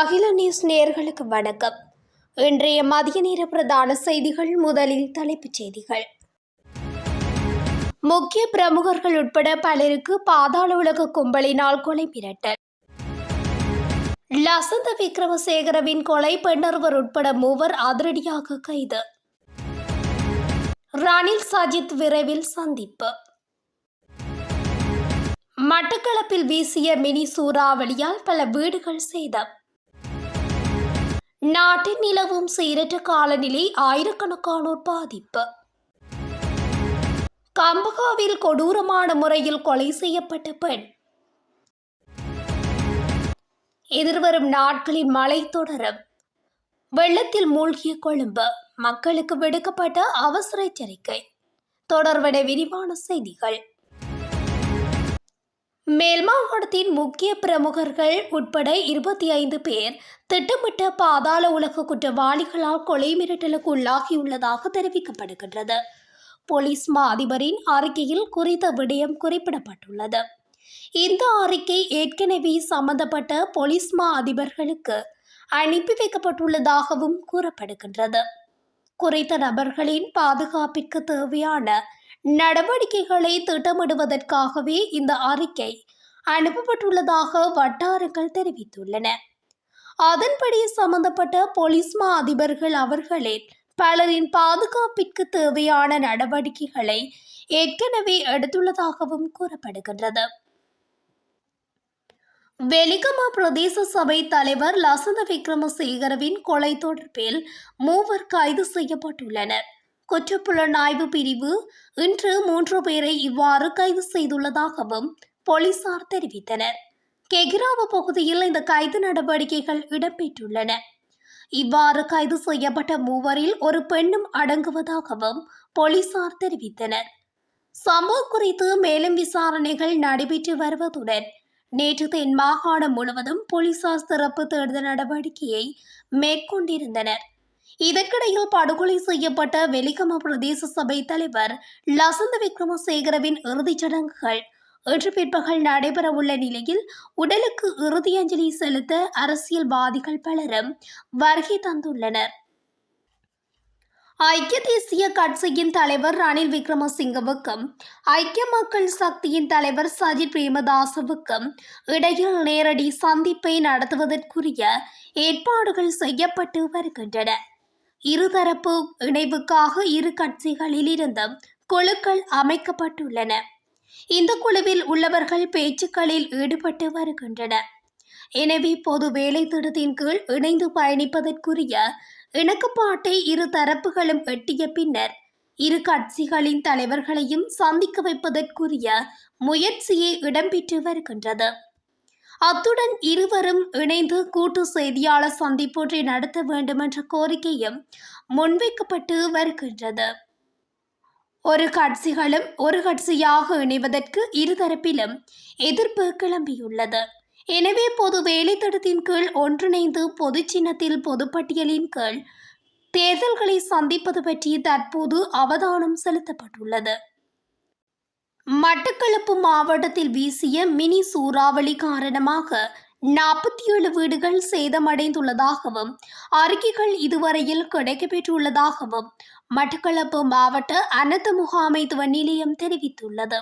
அகில நியூஸ் நேர்களுக்கு வணக்கம். இன்றைய மதிய நேர பிரதான செய்திகள் முதலில் தலைப்புச் செய்திகள். முக்கிய பிரமுகர்கள் உட்பட பலருக்கு பாதாள உலக கும்பலினால் கொலை மிரட்டல். லசந்த விக்ரமசேகரவின் கொலை பெண்ணொருவர் உட்பட மூவர் அதிரடியாக கைது. ரணில் சஜித் விரைவில் சந்திப்பு. மட்டக்களப்பில் வீசிய மினி சூறாவளியால் பல வீடுகள் சேதம். நாட்டில் நிலவும் சீரற்ற காலநிலை ஆயிரக்கணக்கானோர் பாதிப்பு. கம்பகாவில் கொடூரமான முறையில் கொலை செய்யப்பட்ட பெண். எதிர்வரும் நாட்களில் மழை தொடரும். வெள்ளத்தில் மூழ்கிய கொழும்பு மக்களுக்கு விடுக்கப்பட்ட அவசர எச்சரிக்கை. தொடர்பட விரிவான செய்திகள். மேல் மாகாணத்தின் முக்கிய பிரமுகர்கள் உட்பட இருபத்தி ஐந்து பேர் திட்டமிட்ட பாதாள உலக குற்றவாளிகளால் கொலை மிரட்டலுக்கு உள்ளாகியுள்ளதாக தெரிவிக்கப்படுகின்றது. போலீஸ் மா அதிபரின் அறிக்கையில் குறித்த விடயம் குறிப்பிடப்பட்டுள்ளது. இந்த அறிக்கை ஏற்கனவே சம்பந்தப்பட்ட போலீஸ் மா அதிபர்களுக்கு அனுப்பி வைக்கப்பட்டுள்ளதாகவும் கூறப்படுகின்றது. குறித்த நபர்களின் பாதுகாப்பிற்கு தேவையான நடவடிக்கைகளை திட்டமிடுவதற்காகவே இந்த அறிக்கை அனுப்பப்பட்டுள்ளதாக வட்டாரங்கள் தெரிவித்துள்ளன. அதன்படி சம்பந்தப்பட்ட போலீஸ் மா அதிபர்கள் அவர்களே பலரின் பாதுகாப்பிற்கு தேவையான நடவடிக்கைகளை ஏற்கனவே எடுத்துள்ளதாகவும் கூறப்படுகின்றது. வெலிகமா பிரதேச சபை தலைவர் லசந்த விக்ரமசேகரவின் கொலை தொடர்பில் மூவர் கைது செய்யப்பட்டுள்ளனர். குற்றப்புலனாய்வு பிரிவு இன்று மூன்று பேரை இவ்வாறு கைது செய்துள்ளதாகவும் போலீசார் தெரிவித்தனர். கெகிராவ பகுதியில் இந்த கைது நடவடிக்கைகள் இடம்பெற்றுள்ளன. இவ்வாறு கைது செய்யப்பட்ட மூவரில் ஒரு பெண்ணும் அடங்குவதாகவும் போலீசார் தெரிவித்தனர். சம்பவம் குறித்து மேலும் விசாரணைகள் நடைபெற்று வருவதுடன் நேற்று தென் மாகாணம் முழுவதும் போலீசார் சிறப்பு தேடுதல் நடவடிக்கையை மேற்கொண்டிருந்தனர். இதற்கிடையில் படுகொலை செய்யப்பட்ட வெலிகம பிரதேச சபை தலைவர் லசந்த விக்ரமசேகரவின் இறுதிச் சடங்குகள் இன்று பிற்பகல் நடைபெறவுள்ள நிலையில் உடலுக்கு இறுதியஞ்சலி செலுத்த அரசியல்வாதிகள் பலரும் வருகை தந்துள்ளனர். ஐக்கிய தேசிய கட்சியின் தலைவர் ரணில் விக்ரமசிங்கவுக்கும் ஐக்கிய மக்கள் சக்தியின் தலைவர் சஜித் பிரேமதாசவுக்கும் இடையில் நேரடி சந்திப்பை நடத்துவதற்குரிய ஏற்பாடுகள் செய்யப்பட்டு வருகின்றன. இருதரப்பு இணைவுக்காக இரு கட்சிகளிலிருந்தும் குழுக்கள் அமைக்கப்பட்டுள்ளன. இந்த குழுவில் உள்ளவர்கள் பேச்சுக்களில் ஈடுபட்டு வருகின்றனர். எனவே பொது வேலை திட்டத்தின் கீழ் இணைந்து பயணிப்பதற்குரிய இணக்கப்பாட்டை இரு தரப்புகளும் எட்டிய பின்னர் இரு கட்சிகளின் தலைவர்களையும் சந்திக்க வைப்பதற்குரிய முயற்சியே இடம்பெற்று வருகின்றது. அத்துடன் இருவரும் இணைந்து கூட்டு செய்தியாளர் சந்திப்பொன்றை நடத்த வேண்டுமென்ற கோரிக்கையும் முன்வைக்கப்பட்டு வருகின்றது. ஒரு கட்சிகளும் ஒரு கட்சியாக இணைவதற்கு இருதரப்பிலும் எதிர்ப்பு கிளம்பியுள்ளது. எனவே பொது வேலைத்திட்டத்தின் கீழ் ஒன்றிணைந்து பொது சின்னத்தில் பொதுப்பட்டியலின் கீழ் தேர்தல்களை சந்திப்பது பற்றி தற்போது அவதானம் செலுத்தப்பட்டுள்ளது. மட்டக்களப்பு மாவட்டத்தில் வீசிய மினி சூறாவளி காரணமாக நாற்பத்தி ஏழு வீடுகள் சேதமடைந்துள்ளதாகவும் அறிக்கைகள் இதுவரையில் கிடைக்கப்பெற்றுள்ளதாகவும் மட்டக்களப்பு மாவட்ட அனர்த்த முகாமைத்துவ நிலையம் தெரிவித்துள்ளது.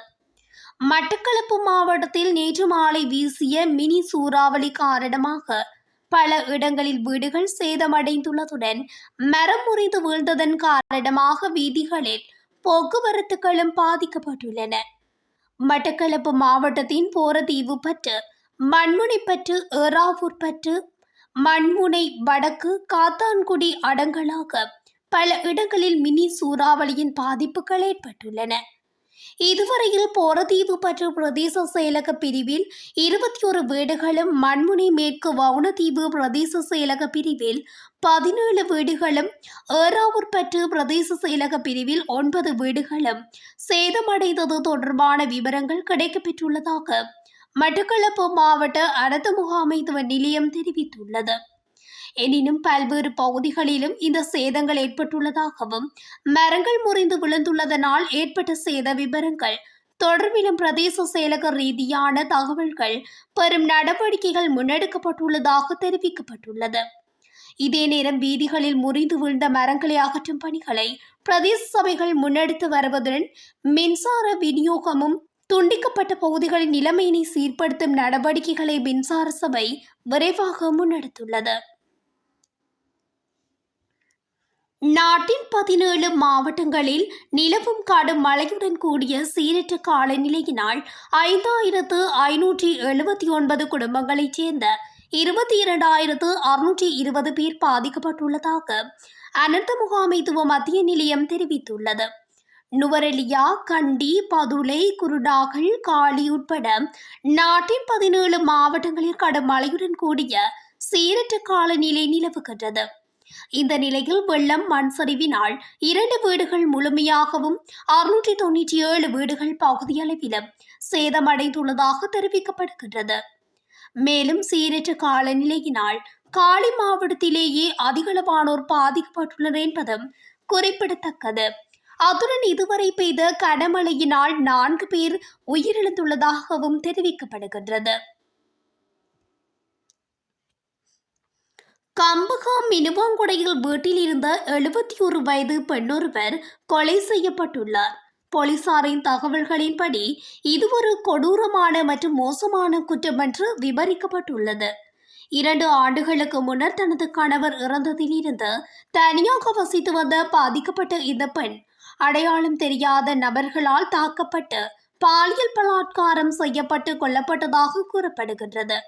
மட்டக்களப்பு மாவட்டத்தில் நேற்று மாலை வீசிய மினி சூறாவளி காரணமாக பல இடங்களில் வீடுகள் சேதமடைந்துள்ளதுடன் மரம் முறிந்து வீழ்ந்ததன் காரணமாக வீதிகளில் போக்குவரத்துகளும் பாதிக்கப்பட்டுள்ளன. மட்டக்களப்பு மாவட்டத்தின் போரதீவு பற்று மண்முனைப்பற்று ஏறாவூர் பற்று மண்முனை வடக்கு காத்தான்குடி அடங்கலாக பல இடங்களில் மினி சூறாவளியின் பாதிப்புகள் ஏற்பட்டுள்ளன. இதுவரையில் போரதீவு பற்று பிரதேச செயலக பிரிவில் இருபத்தி ஒரு வீடுகளும் மண்முனை மேற்கு வவுனதீவு பிரதேச செயலக பிரிவில் பதினேழு வீடுகளும் ஏறாவூர் பற்று பிரதேச செயலக பிரிவில் ஒன்பது வீடுகளும் சேதமடைந்தது தொடர்பான விவரங்கள் கிடைக்கப்பெற்றுள்ளதாக மட்டக்களப்பு மாவட்ட அரசு முகாமைத்துவ நிலையம் தெரிவித்துள்ளது. எனினும் பல்வேறு பகுதிகளிலும் இந்த சேதங்கள் ஏற்பட்டுள்ளதாகவும் மரங்கள் முறிந்து விழுந்துள்ளதனால் ஏற்பட்ட சேத விவரங்கள் தொடர்பிலும் பிரதேச செயலக ரீதியான தகவல்கள் பெரும் நடவடிக்கைகள் முன்னெடுக்கப்பட்டுள்ளதாக தெரிவிக்கப்பட்டுள்ளது. இதே நேரம் வீதிகளில் முறிந்து வீழ்ந்த மரங்களை அகற்றும் பணிகளை பிரதேச சபைகள் முன்னெடுத்து வருவதுடன் மின்சார விநியோகமும் துண்டிக்கப்பட்ட பகுதிகளின் நிலைமையினை சீர்படுத்தும் நடவடிக்கைகளை மின்சார சபை விரைவாக முன்னெடுத்துள்ளது. நாட்டின் பதினேழு மாவட்டங்களில் நிலவும் கடும் மழையுடன் கூடிய சீரற்ற காலநிலையினால் ஐந்தாயிரத்து ஐநூற்றி எழுபத்தி ஒன்பது குடும்பங்களைச் சேர்ந்த இருபத்தி இரண்டாயிரத்து அறுநூற்றி இருபது பேர் பாதிக்கப்பட்டுள்ளதாக அனர்த்த முகாமைத்துவ மத்திய நிலையம் தெரிவித்துள்ளது. நுவரெலியா கண்டி பதுளை குருடாகல் காளி உட்பட நாட்டின் பதினேழு மாவட்டங்களில் கடும் மழையுடன் கூடிய சீரற்ற காலநிலை நிலவுகின்றது. இந்த நிலையில் வெள்ளம் மண் சரிவினால் இரண்டு வீடுகள் முழுமையாகவும் அறுநூற்றி தொண்ணூற்றி ஏழு வீடுகள் பகுதியளவிலும் சேதமடைந்துள்ளதாக தெரிவிக்கப்படுகின்றது. மேலும் சீரற்ற காலநிலையினால் காளி மாவட்டத்திலேயே அதிகளவானோர் பாதிக்கப்பட்டுள்ளனர் என்பதும் குறிப்பிடத்தக்கது. அத்துடன் இதுவரை பெய்த கனமழையினால் நான்கு பேர் உயிரிழந்துள்ளதாகவும் தெரிவிக்கப்படுகின்றது. கம்பகம் மினுவாங்குடையில் வீட்டில் இருந்த எழுபத்தி ஒரு வயது பெண்ணொருவர் கொலை செய்யப்பட்டுள்ளார். போலீசாரின் தகவல்களின்படி இது ஒரு கொடூரமான மற்றும் மோசமான குற்றம் என்று விவரிக்கப்பட்டுள்ளது. இரண்டு ஆண்டுகளுக்கு முன்னர் தனது கணவர் இறந்ததிலிருந்து தனியாக வசித்து வந்த பாதிக்கப்பட்ட இந்த பெண் அடையாளம் தெரியாத நபர்களால் தாக்கப்பட்டு பாலியல் பலாத்காரம் செய்யப்பட்டு கொல்லப்பட்டதாக கூறப்படுகின்றது.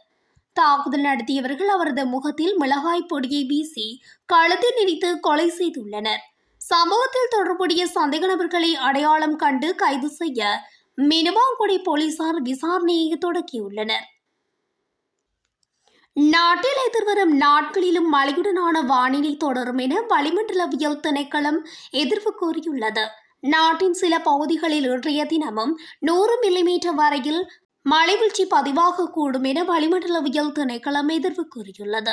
தாக்குதல் நடத்தியவர்கள் அவரது முகத்தில் மிளகாய் பொடியை வீசி கழுத்தில் நினைத்து கொலை செய்துள்ளனர். சம்பவத்தில் தொடர்புடைய சந்தேக நபர்களை அடையாளம் கண்டு கைது செய்ய மினுவாங்குடி போலீசார் விசாரணையை தொடக்கியுள்ளனர். நாட்டில் எதிர்வரும் நாட்களிலும் மழையுடனான வானிலை தொடரும் என வளிமண்டலவியல் திணைக்களம் எதிர்வு கூறியுள்ளது. நாட்டின் சில பகுதிகளில் இன்றைய தினமும் நூறு மில்லிமீட்டர் வரையில் மழை வீழ்ச்சி பதிவாகக்கூடும் என வளிமண்டலவியல் திணைக்களம் எதிர்வு கூறியுள்ளது.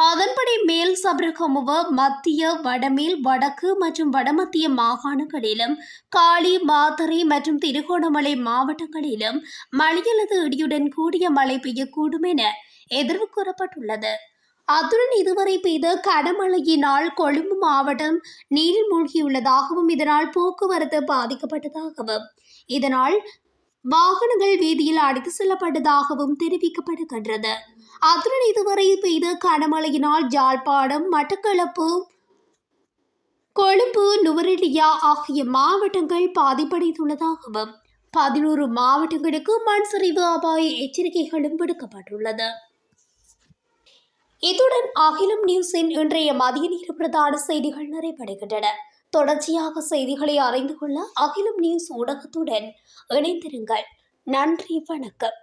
அதன்படி மேல் சபரகமுவ மத்திய வடமேல் வடக்கு மற்றும் வடமத்திய மாகாணங்களிலும் காளி மாத்தறை மற்றும் திருகோணமலை மாவட்டங்களிலும் மழையல்லது இடியுடன் கூடிய மழை பெய்யக்கூடும் என எதிர்வு கூறப்பட்டுள்ளது. அத்துடன் இதுவரை பெய்த கடமழையினால் கொழும்பு மாவட்டம் நீரில் மூழ்கியுள்ளதாகவும் இதனால் போக்குவரத்து பாதிக்கப்பட்டதாகவும் இதனால் வாகனங்கள் வீதியில் அடித்து செல்லப்பட்டதாகவும் தெரிவிக்கப்படுகின்றது. அத்துடன் இதுவரை பெய்த கனமழையினால் ஜாழ்ப்பாணம் மட்டக்களப்பு கொழும்பு நுவரெலியா ஆகிய மாவட்டங்கள் பாதிப்படைந்துள்ளதாகவும் பதினோரு மாவட்டங்களுக்கு மண் சரிவு அபாய எச்சரிக்கைகளும் விடுக்கப்பட்டுள்ளது. இத்துடன் அகிலம் நியூஸின் இன்றைய மதிய நேர பிரதான செய்திகள் நிறைவடைகின்றன. தொடர்ச்சியாக செய்திகளை அறிந்து கொள்ள அகிலம் நியூஸ் ஊடகத்துடன் இணைந்திருங்கள். நன்றி வணக்கம்.